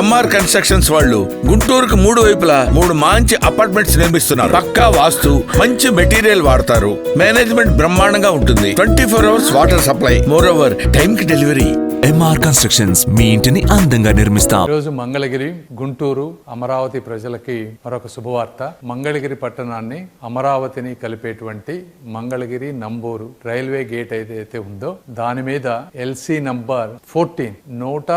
MR constructions వాళ్ళు గుంటూరుకు మూడు వైపులా మూడు మంచి అపార్ట్మెంట్స్ నిర్మిస్తున్నారు. పక్కా వాస్తు మంచి మెటీరియల్ వాడతారు. మేనేజ్మెంట్ బ్రహ్మాండంగా ఉంటుంది. Twenty four hours water supply. Moreover time కి డెలివరీ ఎంఆర్ కన్స్ట్రక్షన్స్ మీ ఇంటిని అందంగా నిర్మిస్తాం. ఈరోజు మంగళగిరి గుంటూరు అమరావతి ప్రజలకి మరొక శుభవార్త. మంగళగిరి పట్టణాన్ని అమరావతిని కలిపేటువంటి మంగళగిరి నంబూరు రైల్వే గేట్ ఏదైతే ఉందో దాని మీద ఎల్సీ నంబర్ ఫోర్టీన్ నూట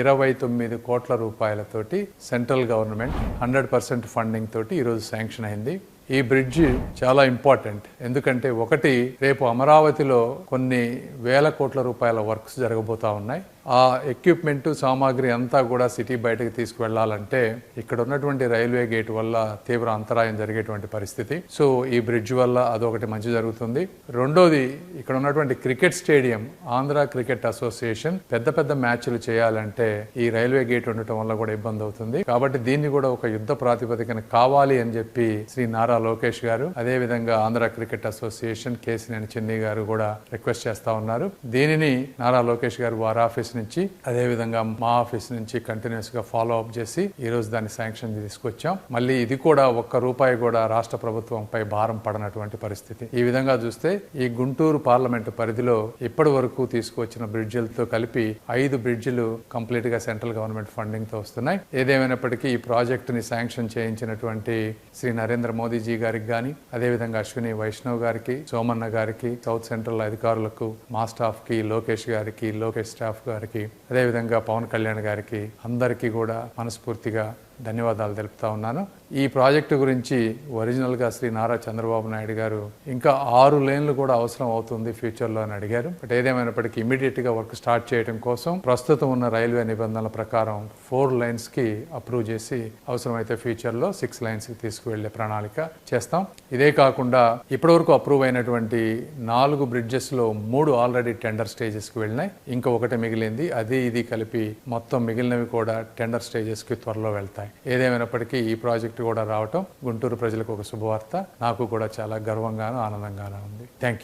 ఇరవై తొమ్మిది కోట్ల రూపాయలతోటి central government hundred percent funding తోటి ఈరోజు శాంక్షన్ అయింది. ఈ బ్రిడ్జ్ చాలా ఇంపార్టెంట్. ఎందుకంటే ఒకటి రేపు అమరావతిలో కొన్ని వేల కోట్ల రూపాయల వర్క్స్ జరగబోతా ఉన్నాయి. ఆ ఎక్విప్మెంట్ సామాగ్రి అంతా కూడా సిటీ బయటకు తీసుకువెళ్ళాలంటే ఇక్కడ ఉన్నటువంటి రైల్వే గేట్ వల్ల తీవ్ర అంతరాయం జరిగేటువంటి పరిస్థితి. సో ఈ బ్రిడ్జ్ వల్ల అదొకటి మంచి జరుగుతుంది. రెండోది ఇక్కడ ఉన్నటువంటి cricket stadium Andhra cricket association పెద్ద పెద్ద మ్యాచ్లు చేయాలంటే ఈ రైల్వే గేట్ ఉండటం వల్ల కూడా ఇబ్బంది అవుతుంది. కాబట్టి దీన్ని కూడా ఒక యుద్ధ ప్రాతిపదికన కావాలి అని చెప్పి శ్రీ నారా లోకేష్ గారు అదే విధంగా ఆంధ్ర క్రికెట్ అసోసియేషన్ కేసినేని చెన్నీ గారు కూడా రిక్వెస్ట్ చేస్తా ఉన్నారు. దీనిని నారా లోకేష్ గారు వారి ఆఫీస్ నుంచి అదేవిధంగా మా ఆఫీస్ నుంచి కంటిన్యూస్గా ఫాలో అప్ చేసి ఈ రోజు దాన్ని శాంక్షన్ తీసుకొచ్చాం. మళ్ళీ ఇది కూడా ఒక్క రూపాయి కూడా రాష్ట్ర ప్రభుత్వంపై భారం పడనటువంటి పరిస్థితి. ఈ విధంగా చూస్తే ఈ గుంటూరు పార్లమెంటు పరిధిలో ఇప్పటి వరకు తీసుకువచ్చిన బ్రిడ్జిలతో కలిపి ఐదు బ్రిడ్జిలు కంప్లీట్గా సెంట్రల్ గవర్నమెంట్ ఫండింగ్తో వస్తున్నాయి. ఏదేమైనప్పటికీ ఈ ప్రాజెక్ట్ని శాంక్షన్ చేయించినటువంటి శ్రీ నరేంద్ర మోదీజీ గారికి గాని అదేవిధంగా అశ్విని వైష్ణవ్ గారికి సోమన్న గారికి సౌత్ సెంట్రల్ అధికారులకు మా స్టాఫ్కి లోకేష్ గారికి లోకేష్ స్టాఫ్ గారికి అదేవిధంగా పవన్ కళ్యాణ్ గారికి అందరికీ కూడా మనస్ఫూర్తిగా ధన్యవాదాలు తెలుపుతా ఉన్నాను. ఈ ప్రాజెక్టు గురించి ఒరిజినల్గా శ్రీ నారా చంద్రబాబు నాయుడు గారు ఇంకా ఆరు లేన్లు కూడా అవసరం అవుతుంది ఫ్యూచర్లో అని అడిగారు. బట్ ఏదేమైనప్పటికీ ఇమీడియట్గా వర్క్ స్టార్ట్ చేయడం కోసం ప్రస్తుతం ఉన్న రైల్వే నిబంధనల ప్రకారం ఫోర్ లైన్స్కి అప్రూవ్ చేసి అవసరమైతే ఫ్యూచర్లో సిక్స్ లైన్స్కి తీసుకువెళ్ళే ప్రణాళిక చేస్తాం. ఇదే కాకుండా ఇప్పటివరకు అప్రూవ్ అయినటువంటి నాలుగు బ్రిడ్జెస్లో మూడు ఆల్రెడీ టెండర్ స్టేజెస్కి వెళ్ళినాయి. ఇంకా ఒకటి మిగిలింది. అది ఇది కలిపి మొత్తం మిగిలినవి కూడా టెండర్ స్టేజెస్కి త్వరలో వెళ్తాయి. ఏదేమైనప్పటికీ ఈ ప్రాజెక్ట్ కూడా రావటం గుంటూరు ప్రజలకు ఒక శుభవార్త. నాకు కూడా చాలా గర్వంగాను ఆనందంగాను ఉంది. థ్యాంక్